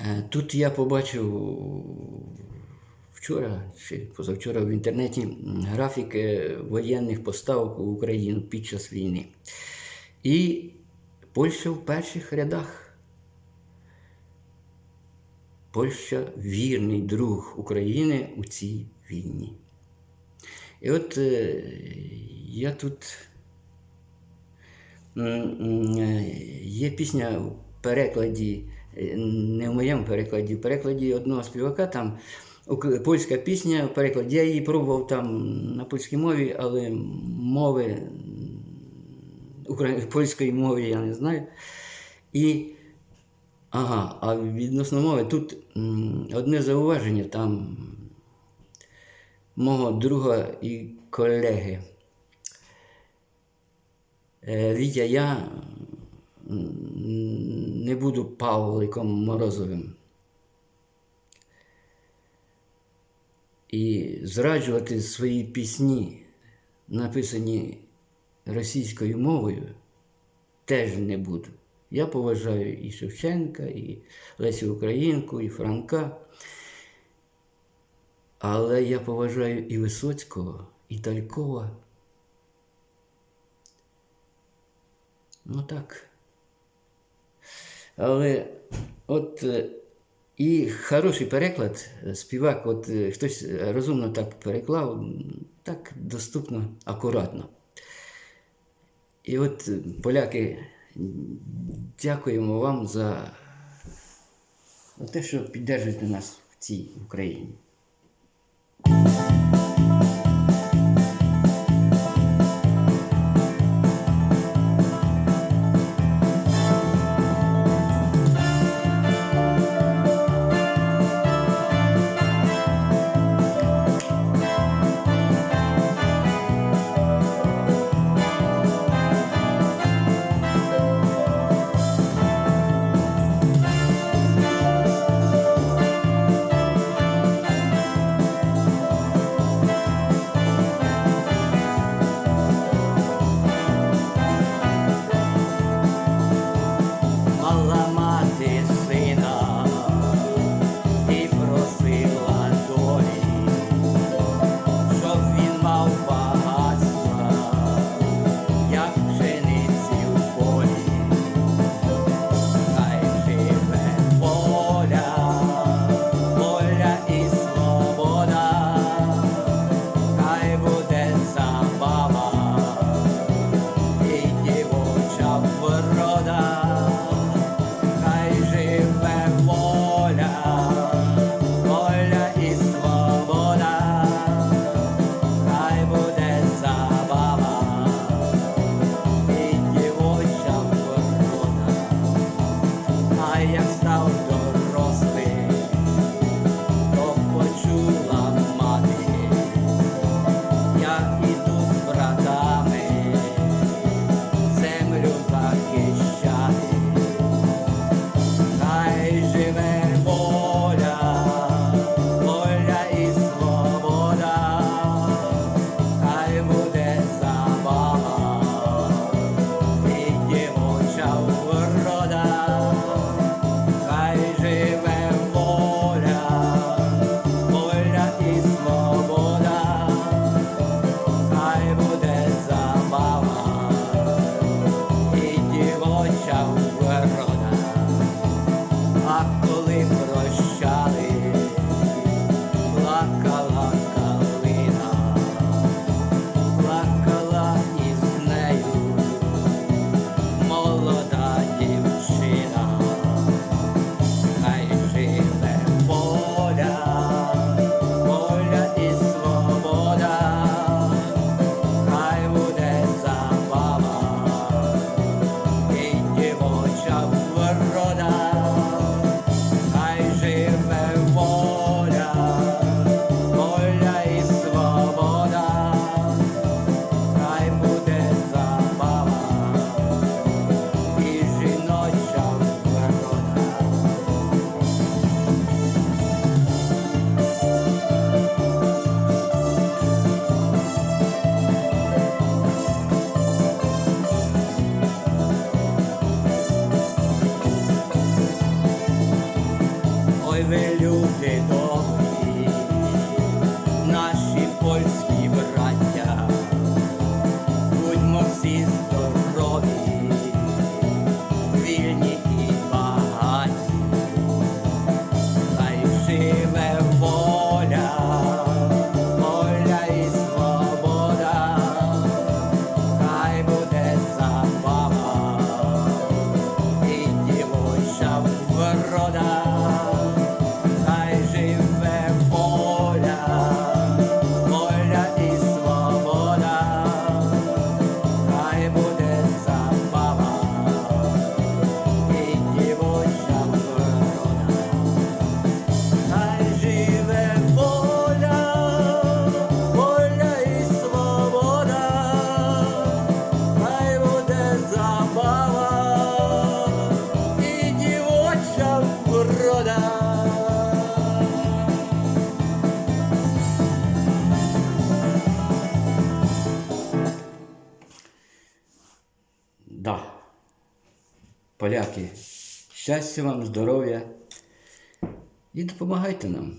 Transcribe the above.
Е, Тут я побачив вчора чи позавчора в інтернеті м, графіки воєнних поставок в Україну під час війни. І Польща в перших рядах. Польща вірний друг України у цій війні. І от е, я тут е, Є пісня в перекладі, е, не в моєму перекладі, в перекладі одного співака там польська пісня в перекладі. Я її пробував там на польській мові, але мови польської мови я не знаю. І ага, а відносно мови тут одне зауваження там мого друга і колеги. Е, Вітя, я м, не буду Павликом Морозовим. І зраджувати свої пісні, написані російською мовою, теж не буду. Я поважаю і Шевченка, і Лесю Українку, і Франка. Але я поважаю і Висоцького, і Талькова. Ну так. Але от е, і хороший переклад, е, співак, от е, хтось розумно так переклав, так доступно, акуратно. І от поляки, дякуємо вам за те, що піддержуєте нас в цій Україні. faces Да. Поляки, щастя вам, здоров'я і допомагайте нам.